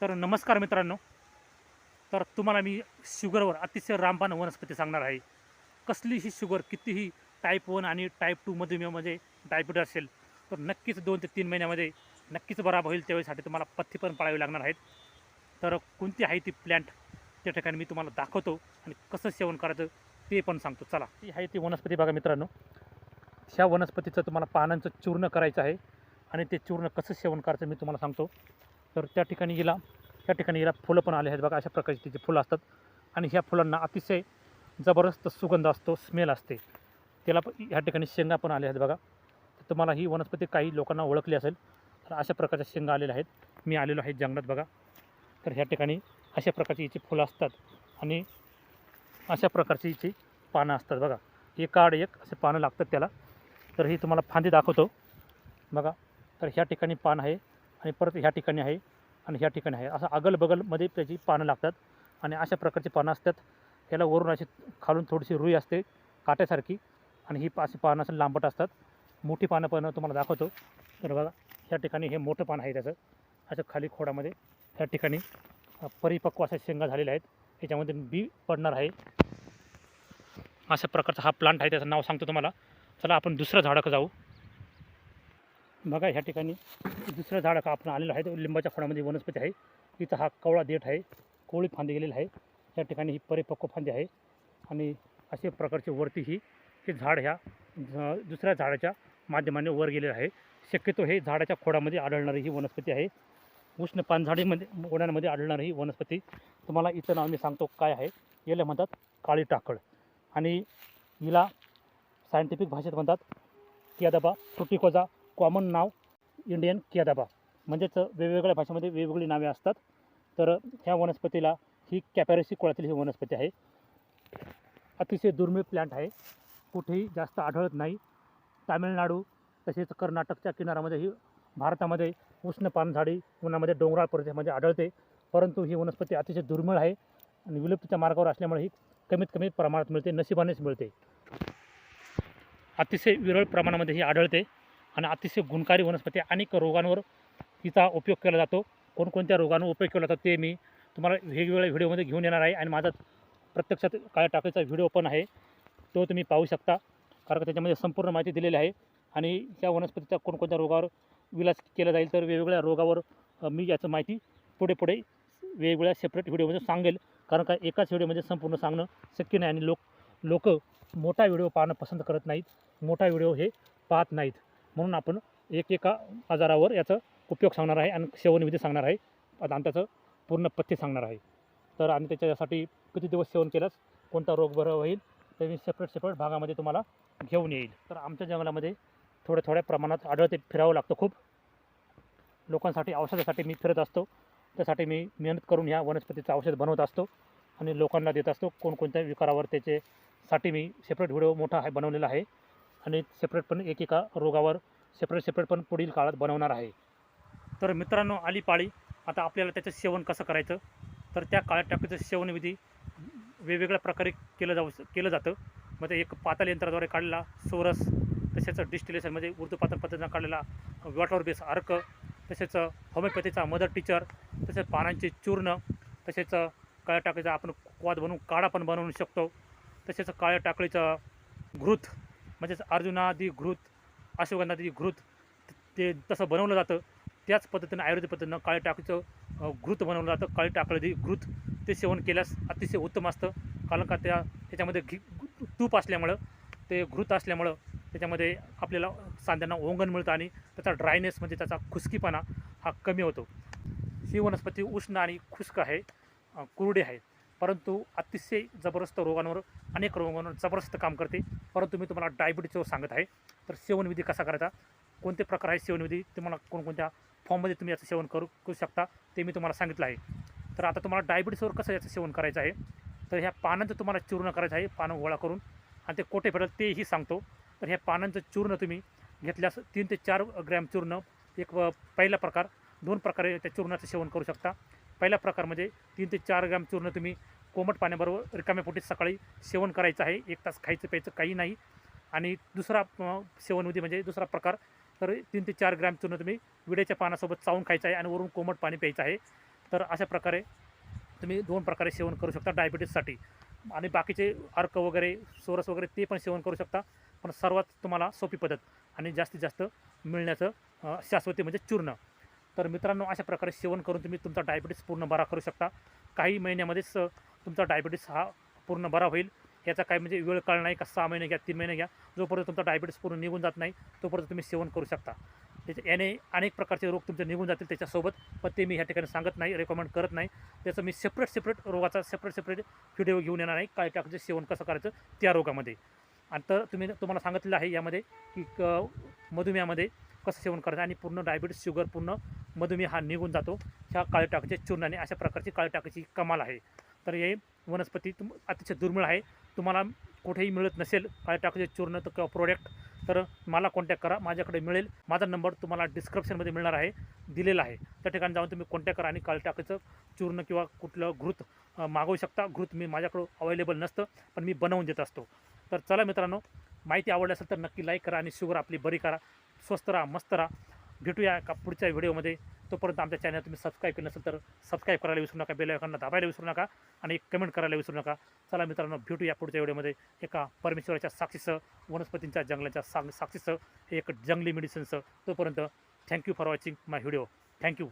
तर नमस्कार मित्रांनो. तर तुम्हाला मी शुगरवर अतिशय रामबाण वनस्पती सांगणार आहे. कसलीही शुगर कितीही टाईप वन आणि टाईप टू म्हणजे डायबिटीज असेल तर नक्कीच दोन ते तीन महिन्यामध्ये नक्कीच बरा होईल. त्यावेळेसाठी तुम्हाला पथ्य पण पाळावी लागणार आहेत. तर कोणती आहे ती प्लॅन्ट त्या ठिकाणी मी तुम्हाला दाखवतो आणि कसं सेवन करायचं ते पण सांगतो. चला. ही आहे ती वनस्पती बघा मित्रांनो. ह्या वनस्पतीचं तुम्हाला पानांचं चूर्ण करायचं आहे आणि ते चूर्ण कसं सेवन करायचं मी तुम्हाला सांगतो. तर त्या ठिकाणी हिला त्या ठिकाणी हिला फुलं पण आले आहेत. बघा अशा प्रकारची तिची फुलं असतात. आणि ह्या फुलांना अतिशय जबरदस्त सुगंध असतो स्मेल असते. त्याला ह्या ठिकाणी शेंगा पण आल्या आहेत बघा. तर तुम्हाला ही वनस्पती काही लोकांना ओळखली असेल तर अशा प्रकारच्या शेंगा आलेल्या आहेत. मी आलेलो आहे जंगलात बघा. तर ह्या ठिकाणी अशा प्रकारची हिची फुलं असतात आणि अशा प्रकारची हिची पानं असतात बघा. एक आड एक असे पानं लागतात त्याला. तर ही तुम्हाला फांदी दाखवतो. बघा तर ह्या ठिकाणी पान आहे. आणि परत ह्या ठिकाणी आहे आणि ह्या ठिकाणी आहे. असं अगलबगलमध्ये त्याची पानं लागतात आणि अशा प्रकारची पानं असतात. ह्याला वरून अशी खालून थोडीशी रुई असते काट्यासारखी आणि ही पा- अशी पानं असं लांबट असतात. मोठी पानं पण तुम्हाला दाखवतो. तर बघा ह्या ठिकाणी हे मोठं पान आहे त्याचं. असं खाली खोडामध्ये ह्या ठिकाणी परिपक्व अशा शेंगा झालेल्या आहेत. ह्याच्यामध्ये बी पडणार आहे. अशा प्रकारचा हा प्लांट आहे त्याचं नाव सांगतो तुम्हाला. चला आपण दुसऱ्या झाडाकडे जाऊ. बघा ह्या ठिकाणी दुसरं झाड का आपण आलेलं आहे लिंबाच्या खोडामध्ये वनस्पती आहे. इथं हा कवळा देठ आहे कोळी फांदी गेलेली आहे. या ठिकाणी ही परिपक्व फांदी आहे. आणि अशा प्रकारची वरती ही हे झाड ह्या दुसऱ्या झाडाच्या माध्यमाने वर गेलेलं आहे. शक्यतो हे झाडाच्या खोडामध्ये आढळणारी ही वनस्पती आहे. उष्ण पानझाडीमध्ये ओढ्यांमध्ये आढळणारी ही वनस्पती. तुम्हाला इथं नाव मी सांगतो काय आहे. याला म्हणतात काळी टाकळ. आणि हिला सायंटिफिक भाषेत म्हणतात कियादाबा फ्रुटिकोजा कॉमन नाव इंडियन कियादाबा म्हणजेच वेगवेगळ्या भाषेमध्ये वेगवेगळी नावे असतात. तर ह्या वनस्पतीला ही कॅपॅरेसी कुळातील ही वनस्पती आहे. अतिशय दुर्मिळ प्लॅन्ट आहे. कुठेही जास्त आढळत नाही. तामिळनाडू तसेच कर्नाटकच्या किनाऱ्यामध्ये ही भारतामध्ये उष्ण पानझाडी उन्हामध्ये डोंगराळ प्रदेशामध्ये आढळते. परंतु ही वनस्पती अतिशय दुर्मिळ आहे आणि विलुप्तीच्या मार्गावर असल्यामुळे ही कमीत कमी प्रमाणात मिळते नशिबानेच मिळते. अतिशय विरळ प्रमाणामध्ये ही आढळते. आणि अतिशय गुणकारी वनस्पती अनेक रोगांवर तिचा उपयोग केला जातो. कोणकोणत्या रोगांवर उपयोग केला जातो ते मी तुम्हाला वेगवेगळ्या व्हिडिओमध्ये घेऊन येणार आहे. आणि माझा प्रत्यक्षात काळ्या टाकायचा व्हिडिओ पण आहे. तो तुम्ही पाहू शकता. कारण का त्याच्यामध्ये संपूर्ण माहिती दिलेली आहे. आणि त्या वनस्पतीचा कोणकोणत्या रोगावर विलास केला जाईल तर वेगवेगळ्या रोगावर मी याचं माहिती पुढे पुढे वेगवेगळ्या सेपरेट व्हिडिओमध्ये सांगेल. कारण का एकाच व्हिडिओमध्ये संपूर्ण सांगणं शक्य नाही. आणि लोक लोक मोठा व्हिडिओ पाहणं पसंत करत नाहीत. मोठा व्हिडिओ हे पाहत नाहीत. म्हणून आपण एक एका आजारावर याचा उपयोग सांगणार आहे आणि सेवनविधी सांगणार आहे. आणि त्याचं पूर्ण पथ्य सांगणार आहे. तर आणि त्याच्यासाठी किती दिवस सेवन केल्यास कोणता रोग बरं होईल ते मी सेपरेट सेपरेट भागामध्ये तुम्हाला घेऊन येईल. तर आमच्या जंगलामध्ये थोड्या थोड्या प्रमाणात आढळते फिरावं लागतं खूप. लोकांसाठी औषधासाठी मी फिरत असतो. त्यासाठी मी मेहनत करून ह्या वनस्पतीचं औषध बनवत असतो आणि लोकांना देत असतो. कोणकोणत्या विकारावर त्याचे साठी मी सेपरेट व्हिडिओ मोठा आहे बनवलेला आहे. आणि सेपरेट पण एकेका रोगावर सेपरेट सेपरेट पण पुढील काळात बनवणार आहे. तर मित्रांनो आली पाळी. आता आपल्याला त्याचं सेवन कसं करायचं? तर त्या काळ्या टाकीचं सेवनविधी वेगवेगळ्या प्रकारे केलं जाऊ केलं जातं. मग ते एक पातळ यंत्राद्वारे काढलेला सोरस तसेच डिस्टिलेशन म्हणजे उर्दूपातळ पद्धतीनं काढलेला वॉटर बेस अर्क तसेच होमिओपॅथीचा मदर टीचर तसेच पानांचे चूर्ण तसेच काळ्या टाकीचा आपण क्वाद बनवून काढा पण बनवू शकतो. तसेच काळ्या टाकळीचं घृत म्हणजेच अर्जुनादी घृत अश्वगंधादी घृत ते तसं बनवलं जातं. त्याच पद्धतीनं आयुर्वेदिक पद्धतीनं काळी टाकचं घृत बनवलं जातं. काळी टाकळी घृत ते सेवन केल्यास अतिशय उत्तम असतं. कारण का त्या त्याच्यामध्ये घी तूप असल्यामुळं ते घृत असल्यामुळं त्याच्यामध्ये आपल्याला सांध्यांना ओंगण मिळतं आणि त्याचा ड्रायनेस म्हणजे त्याचा खुसकीपणा हा कमी होतो. ही वनस्पती उष्ण आणि खुष्क आहे. कुरडी आहे. परंतु अतिशय जबरदस्त रोगांवर अनेक रोगांवर जबरदस्त काम करते. परंतु मी तुम्हाला डायबिटीजवर सांगत आहे. तर सेवनविधी कसा करायचा? कोणते प्रकार आहे सेवनविधी? तुम्हाला कोणकोणत्या फॉर्ममध्ये तुम्ही याचं सेवन करू करू शकता ते मी तुम्हाला सांगितलं आहे. तर आता तुम्हाला डायबिटीसवर कसं याचं सेवन करायचं आहे? तर ह्या पानांचं तुम्हाला चूर्ण करायचं आहे पानं गोळा करून. आणि ते कोठे भेटेल तेही सांगतो. तर ह्या पानांचं चूर्ण तुम्ही घेतल्यास तीन ते चार ग्रॅम चूर्ण एक पहिला प्रकार दोन प्रकारे त्या चूर्णाचं सेवन करू शकता. पहिला प्रकार म्हणजे तीन ते चार ग्रॅम चूर्ण तुम्ही कोमट पाण्याबरोबर रिकाम्या पोटी सकाळी सेवन करायचं आहे. एक तास खायचं प्यायचं काही नाही. आणि दुसरा सेवनमध्ये म्हणजे दुसरा प्रकार तर तीन ते चार ग्रॅम चूर्ण तुम्ही विड्याच्या पानासोबत चावून खायचं आहे आणि वरून कोमट पाणी प्यायचं आहे. तर अशा प्रकारे तुम्ही दोन प्रकारे सेवन करू शकता डायबिटीससाठी आणि बाकीचे अर्क वगैरे सोरस वगैरे ते पण सेवन करू शकता. पण सर्वात तुम्हाला सोपी पद्धत आणि जास्तीत जास्त मिळण्याचं शाश्वती म्हणजे चूर्ण. तर मित्रांनो अशा प्रकारे सेवन करून तुम्ही तुमचा डायबिटीस पूर्ण बरा करू शकता. काही महिन्यामध्येच तुमचा डायबिटीस हा पूर्ण बरा होईल. याचा काय म्हणजे वेळ काळ नाही का सहा महिने घ्या तीन महिने घ्या. जोपर्यंत तुमचा डायबिटीस पूर्ण निघून जात नाही तोपर्यंत तुम्ही सेवन करू शकता. त्याच्या याने अनेक प्रकारचे रोग तुमचे निघून जातील त्याच्यासोबत पण ते मी ह्या ठिकाणी सांगत नाही रेकमेंड करत नाही. त्याचं मी सेपरेट सेपरेट रोगाचा सेपरेट सेपरेट व्हिडिओ घेऊन येणार आहे. काय टाकायचं सेवन कसं करायचं त्या रोगामध्ये. आणि तर तुम्ही तुम्हाला सांगितलेलं आहे यामध्ये की क मधुमेहामध्ये कसं सेवन करायचं आणि पूर्ण डायबिटीस शुगर पूर्ण मधुमेह हा निघून जातो. ह्या काळे टाकाचे चूर्णाने अशा प्रकारची काळे टाकीची कमाल आहे. तर हे वनस्पती तुम अतिशय दुर्मिळ आहे. तुम्हाला कुठेही मिळत नसेल काळे टाकीचे चूर्ण तर किंवा प्रोडक्ट तर मला कॉन्टॅक्ट करा. माझ्याकडे मिळेल. माझा नंबर तुम्हाला डिस्क्रिप्शनमध्ये मिळणार आहे. दिलेला आहे. त्या ठिकाणी जाऊन तुम्ही कॉन्टॅक्ट करा आणि काळे टाकीचं चूर्ण किंवा कुठलं घृत मागवू शकता. घृत मी माझ्याकडं अवेलेबल नसतं पण मी बनवून देत असतो. तर चला मित्रांनो माहिती आवडली असेल तर नक्की लाईक करा आणि शुगर आपली बरी करा. स्वस्त राहा मस्त राहा. भेटूया का पुढच्या व्हिडिओमध्ये. तोपर्यंत आमच्या चॅनल तुम्ही सबस्क्राईब केलं नसेल तर सबस्क्राईब करायला विसरू नका बेलायकांना दाबायला विसरू नका आणि एक कमेंट करायला विसरू नका. चला मित्रांनो भेटूया पुढच्या व्हिडिओमध्ये. एका परमेश्वराच्या साक्षीसह वनस्पतींच्या जंगलाच्या सा साक्षीसह हे एक जंगली मेडिसिनसह तोपर्यंत thank you for watching my video thank you